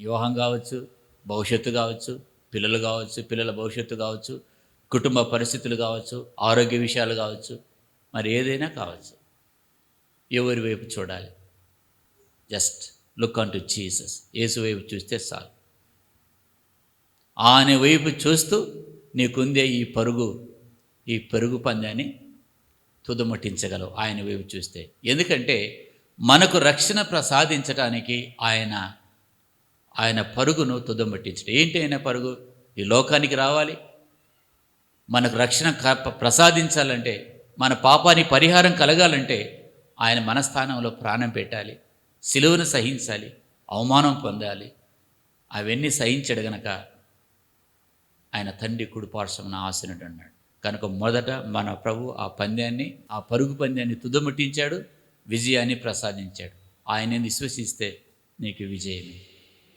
వివాహం కావచ్చు భవిష్యత్తు కావచ్చు పిల్లలు కావచ్చు పిల్లల భవిష్యత్తు కావచ్చు కుటుంబ పరిస్థితులు కావచ్చు ఆరోగ్య విషయాలు కావచ్చు మరి ఏదైనా కావచ్చు. ఎవరి వైపు చూడాలి? Just look on to Jesus. యేసు వైపు చూస్తే చాలు. ఆయన వైపు చూస్తూ నీకుందే ఈ పరుగు ఈ పరుగు పందాన్ని తుదముట్టించగలవు. ఆయన వైపు చూస్తే. ఎందుకంటే మనకు రక్షణ ప్రసాదించడానికి ఆయన ఆయన పరుగును తుదముట్టించడం ఏంటి ఆయన పరుగు? ఈ లోకానికి రావాలి? మనకు రక్షణ క- ప్రసాదించాలంటే మన పాపానికి పరిహారం కలగాలంటే ఆయన మన స్థానంలో ప్రాణం పెట్టాలి సిలువను సహించాలి అవమానం పొందాలి. అవన్నీ సహించడు గనక ఆయన తండ్రి కుడిపార్శ్వమున ఆసనుడు అన్నాడు. కనుక మొదట మన ప్రభు ఆ పంద్యాన్ని ఆ పరుగు పంద్యాన్ని తుదముట్టించాడు విజయాన్ని ప్రసాదించాడు. ఆయన్ని విశ్వసిస్తే నీకు విజయమే.